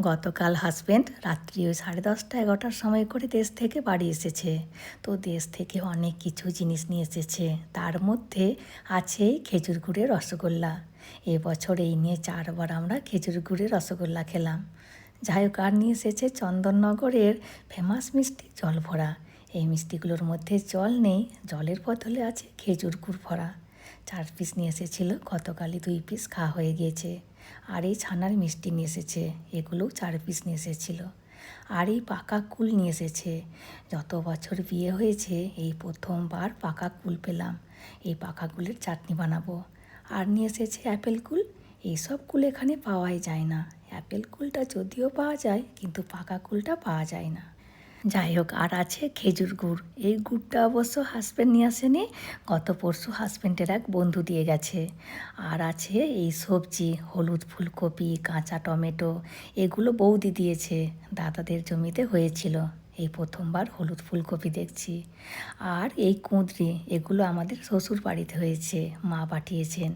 গতকাল হাজব্যান্ড রাত্রি ওই সাড়ে দশটা, এগারোটার সময় করে দেশ থেকে বাড়ি এসেছে। তো দেশ থেকে অনেক কিছু জিনিস নিয়ে এসেছে। তার মধ্যে আছে খেজুর গুড়ের রসগোল্লা। এবছর এই নিয়ে চারবার আমরা খেজুর গুড়ের রসগোল্লা খেলাম। যাই হোক, আর নিয়ে এসেছে চন্দননগরের ফেমাস মিষ্টি জল ভরা এই মিষ্টিগুলোর মধ্যে জল নেই, জলের বদলে আছে খেজুর গুড় ভরা। চার পিস নিয়ে এসেছিল, গতকালই দুই পিস খাওয়া হয়ে গিয়েছে। আর এই ছানার মিষ্টি নিয়ে এসেছে, এগুলোও চার পিস নিয়ে এসেছিল। আর এই পাকা কুল নিয়ে এসেছে। যত বছর বিয়ে হয়েছে, এই প্রথমবার পাকা কুল পেলাম। এই পাকা কুলের চাটনি বানাবো। আর নিয়ে এসেছে অ্যাপেল কুল। এইসব কুল এখানে পাওয়াই যায় না। অ্যাপেল কুলটা যদিও পাওয়া যায়, কিন্তু পাকা কুলটা পাওয়া যায় না। যাই হোক আর আছে খেজুর গুড়। এই গুড়টা অবশ্য হাজব্যান্ড নিয়ে আসেনি, গত পরশু হাজব্যান্ডের এক বন্ধু দিয়ে গেছে। আর আছে এই সবজি, হলুদ ফুলকপি, কাঁচা টমেটো, এগুলো বৌদি দিয়েছে, দাদাদের জমিতে হয়েছিল। এই প্রথমবার হলুদ ফুলকপি দেখছি। আর এই কুঁদরি, এগুলো আমাদের শ্বশুর বাড়িতে হয়েছে, মা পাঠিয়েছেন।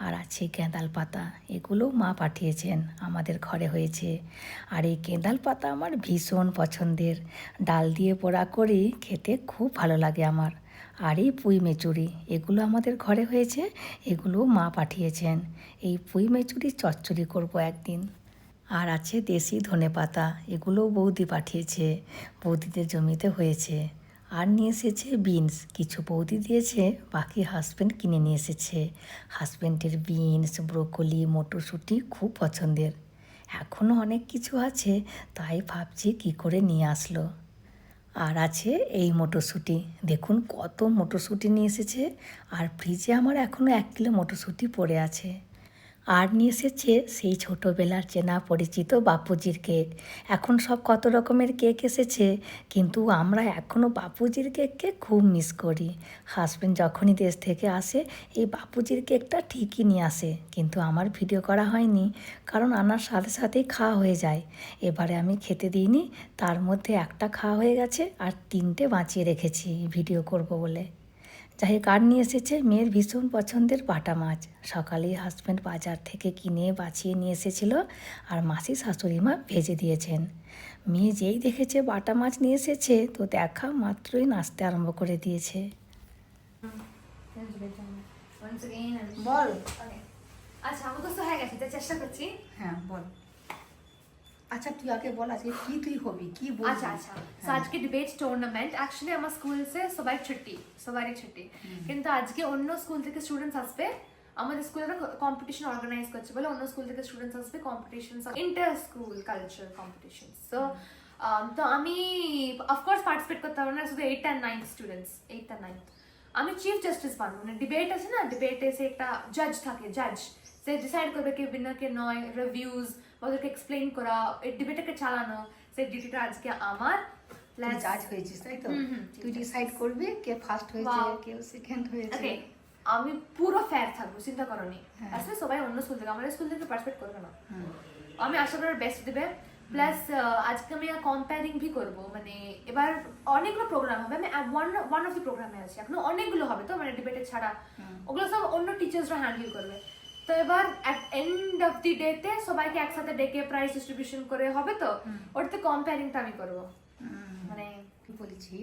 আর আছে গেঁদাল পাতা, এগুলো মা পাঠিয়েছেন, আমাদের ঘরে হয়েছে। আর এই গেঁদাল পাতা আমার ভীষণ পছন্দের। ডাল দিয়ে পোড়া করি, খেতে খুব ভালো লাগে আমার। আর এই পুঁই মেচুরি, এগুলো আমাদের ঘরে হয়েছে, এগুলো মা পাঠিয়েছেন। এই পুঁই মেচুরি চচ্চড়ি করব একদিন। আর আছে দেশি ধনে পাতা, এগুলোও বৌদি পাঠিয়েছে, বৌদিদের জমিতে হয়েছে। আর নিয়ে এসেছে বিনস, কিছু বৌদি দিয়েছে, বাকি হাজব্যান্ড কিনে নিয়ে এসেছে। হাজব্যান্ডের বিনস, ব্রোকলি, মটরশুঁটি খুব পছন্দের। এখনও অনেক কিছু আছে, তাই ভাবছি কি করে নিয়ে আসলো। আর আছে এই মটরশুঁটি, দেখুন কত মটরশুঁটি নিয়ে এসেছে। আর ফ্রিজে আমার এখনও এক কিলো মটরশুঁটি পড়ে আছে। আর নিয়ে এসেছে সেই ছোটোবেলার চেনা পরিচিত বাপুজির কেক। এখন সব কত রকমের কেক এসেছে, কিন্তু আমরা এখনও বাপুজির কেককে খুব মিস করি। হাজব্যান্ড যখনই দেশ থেকে আসে, এই বাপুজির কেকটা ঠিকই নিয়ে আসে, কিন্তু আমার ভিডিও করা হয়নি, কারণ আনার সাথে সাথেই খাওয়া হয়ে যায়। এবারে আমি খেতে দিইনি, তার মধ্যে একটা খাওয়া হয়ে গেছে, আর তিনটে বাঁচিয়ে রেখেছি ভিডিও করব বলে। যাই হোক আর নিয়ে এসেছে? মেয়ের ভীষণ পছন্দের বাটা মাছ। সকালেই হাজব্যান্ড বাজার থেকে কিনে বাঁচিয়ে নিয়ে এসেছিল আর মাসি শাশুড়ি মা ভেজে দিয়েছেন। মেয়ে যেই দেখেছে বাটা মাছ নিয়ে এসেছে তো দেখা মাত্রই নাচতে আরম্ভ করে দিয়েছে। বল. আচ্ছা মুখস্থ হয়ে গেছে চেষ্টা করছি। হ্যাঁ বল। আচ্ছা তুই আগে বল আজকে কি তুই হবি কি বলবি? আচ্ছা আচ্ছা। তো হ্যাঁ। আজকে ডিবেট টুর্নামেন্ট অ্যাকচুয়ালি আমার স্কুল সে সবাই ছুটি সবারই ছুটি। কিন্তু আজকে অন্য স্কুল থেকে স্টুডেন্টস আসবে। আমাদের স্কুলে কম্পিটিশন অর্গানাইজ করছে বলে অন্য স্কুল থেকে স্টুডেন্টস আসবে। Competition inter school culture competition so তো আমি অফকোর্স পার্টিসিপেট করতে পারব না। শুধু eight and ninth students eight and ninth আমি চিফ জাস্টিস বানবো। মানে ডিবেট আছে না? ডিবেটে সে একটা জাজ থাকে জাজ সে ডিসাইড করবে কে বিনার কে নয় রিভিউজ ওদেরকে এক্সপ্লেইন করা এই ডিবেটটাকে চালানো সেই ডিউটিটা আজকে আমার Plus- জাজ হয়েছিস তাই তো? তুই ডিসাইড করবি কে ফার্স্ট হয়েছে. কেউ সেকেন্ড হয়েছে। আমি পুরো ফেয়ার থাকব চিন্তা করনি। হ্যাঁ। আসলে সবাই অন্য স্কুল থেকে আমাদের স্কুল থেকে পার্টিসিপেট করবে না। আমি আশা করি বেস্ট দেবে। প্লাস আজকে আমি কম্পেয়ারিং ভি করব মানে এবার অনেকগুলো প্রোগ্রাম হবে। আমি ওয়ান ওয়ান অফ দি প্রোগ্রামে আছি। এখনও অনেকগুলো হবে তো মানে ডিবেটে ছাড়া। ওগুলো সব অন্য টিচার্সরা হ্যান্ডেল করবে। তো এবার অ্যাট এন্ড অফ দি ডেতে সবাইকে একসাথে ডেকে প্রাইস ডিস্ট্রিবিউশন করে হবে তো? ওটাতে কম্পেয়ারিংটা আমি করব। মানে কি বলছি?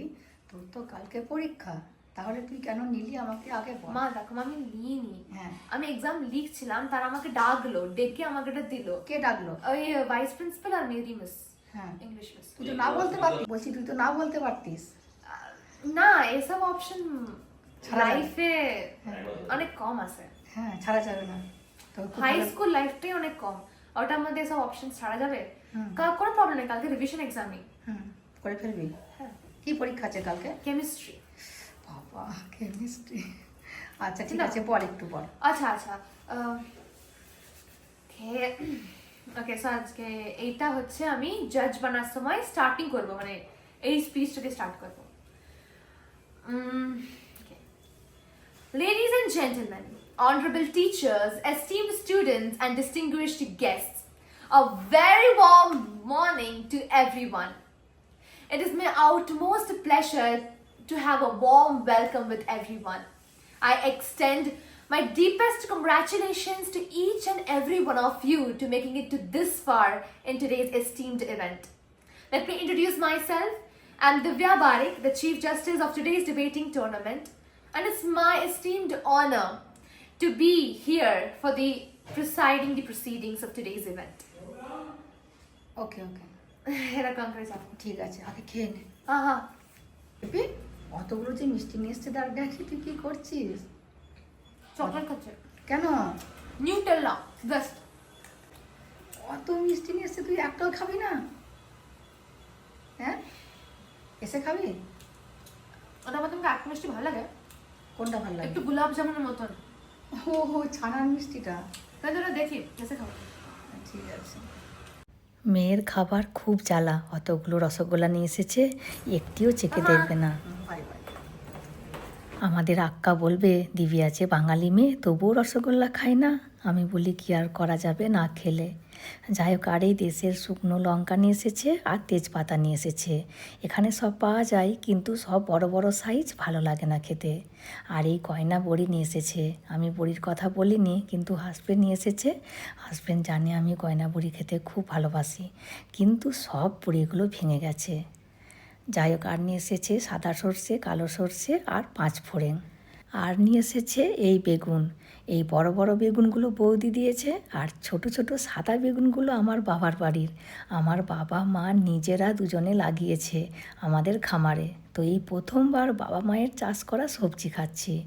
তোর তো কালকে পরীক্ষা তাহলে তুই কেন নিলি আমাকে আগে বল। মা দেখো আমি নিইনি। হ্যাঁ। আমি এক্সাম লিখছিলাম তারা আমাকে ডাকলো ডেকে আমাকে এটা দিল। কে ডাকলো? ওই ভাইস প্রিন্সিপাল আর মেরি মিস হ্যাঁ। ইংলিশ মিস তুই তো না বলতে পারতিস বলছি তুই তো না বলতে পারতিস। না এসব অপশন লাইফে অনেক কম আছে। হ্যাঁ ছাড়া যাবে না। হাই স্কুল লাইফটাই অনেক কম। ওটার মধ্যে এসব অপশন ছাড়া যাবে। কোনো প্রবলেম নেই কালকে রিভিশন এক্সামই হুম করে ফেলবি? হ্যাঁ। কি পরীক্ষা আছে কালকে? কেমিস্ট্রি বাবা কেমিস্ট্রি আচ্ছা ঠিক আছে বল একটু বল। আচ্ছা আচ্ছা। ওকে সো আজকে এইটা হচ্ছে আমি জাজ বানার সময় স্টার্টিং করব মানে এই স্পিচটা দিয়ে স্টার্ট করব। Ladies and gentlemen, honorable teachers, esteemed students, and distinguished guests, a very warm morning to everyone. It is my utmost pleasure to have a warm welcome with everyone. I extend My deepest congratulations to each and every one of you to making it to this far in today's esteemed event. Let me introduce myself. I'm Divya Barik, the Chief Justice of today's debating tournament, and it's my esteemed honor to be here for the presiding the proceedings of today's event. Okay okay এরকম করে যাব ঠিক আছে আগে খেয়ে নে। আহা। AP অতগুলো যে মিষ্টি নিয়ে এসছে তার দেখি তুই কি করছিস। চকলেট খাচ্ছে। কেন? নিউটেল্লা বেস্ট অত মিষ্টি নিয়ে এসছে তুই একটাও খাবি না? হ্যাঁ? এসে খাবি? ওটা আমার তোমাকে এক মিষ্টি ভালো লাগে। কোনটা ভালো লাগে? একটু গোলাপ জামুনের মতন। ও হো ছানার মিষ্টিটা। তাহলে দেখি এসে খাও ঠিক আছে। মেয়ের খাবার খুব জ্বালা অতগুলো রসগোল্লা নিয়ে এসেছে একটিও চেকে দেখবে না। আমাদের আক্কা বলবে দিবি আছে বাঙালি মেয়ে তবুও রসগোল্লা খায় না। আমি বলি কি আর করা যাবে না খেলে? যাই হোক, আর এই দেশের শুকনো লঙ্কা নিয়ে এসেছে আর তেজপাতা নিয়ে এসেছে। এখানে সব পাওয়া যায়, কিন্তু সব বড় বড় সাইজ ভালো লাগে না খেতে। আর এই গয়না বড়ি নিয়ে এসেছে। আমি বড়ির কথা বলিনি, কিন্তু হাসবেন্ড নিয়ে এসেছে। হাসবেন্ড জানে আমি গয়না বড়ি খেতে খুব ভালোবাসি, কিন্তু সব বড়িগুলো ভেঙে গেছে। যাই হোক, আর নিয়ে এসেছে সাদা সর্ষে, কালো সর্ষে আর পাঁচ ফোড়ন। আর নিয়ে এসেছে এই বেগুন। এই বড় বড় বেগুনগুলো বৌদি দিয়েছে আর ছোট ছোট সাদা বেগুনগুলো আমার বাবার বাড়ির। আমার বাবা মা নিজেরা দুজনে লাগিয়েছে আমাদের খামারে। তো এই প্রথমবার বাবা মায়ের চাষ করা সবজি খাচ্ছি।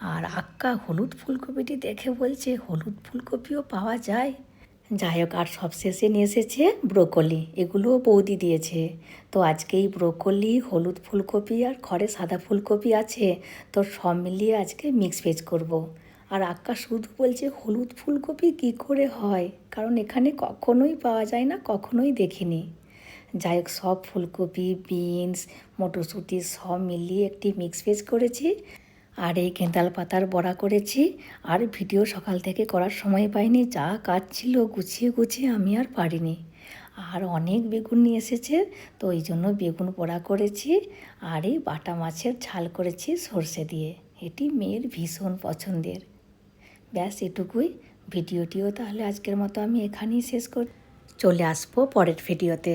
আর আক্কা হলুদ ফুলকপিটি দেখে বলছে, হলুদ ফুলকপিও পাওয়া যায়? যাই হোক আর সবশেষে নিয়ে এসেছে ব্রোকলি। এগুলোও বৌদি দিয়েছে। তো আজকে এই ব্রোকলি, হলুদ ফুলকপি আর ঘরে সাদা ফুলকপি আছে। তো সব মিলিয়ে আজকে মিক্স ভেজ করব। আর আক্কা শুধু বলছে, হলুদ ফুলকপি কি করে হয়? কারণ এখানে কখনোই পাওয়া যায় না, কখনোই দেখিনি। যাই হোক সব ফুলকপি, বিনস, মটরশুঁটি সব মিলিয়ে একটি মিক্স ভেজ করেছি। আর এই কেঁদাল পাতার বড়া করেছি। আর ভিডিও সকাল থেকে করার সময় পাইনি। যা কাজ ছিল গুছিয়ে গুছিয়ে আমি আর পারিনি। আর অনেক বেগুন নিয়ে এসেছে, তো ওই জন্য বেগুন পোড়া করেছি। আর এই বাটা মাছের ঝাল করেছি সর্ষে দিয়ে। এটি মেয়ের ভীষণ পছন্দের। ব্যাস এটুকুই। ভিডিওটিও তাহলে আজকের মতো আমি এখানেই শেষ করি চলে আসব পরের ভিডিওতে।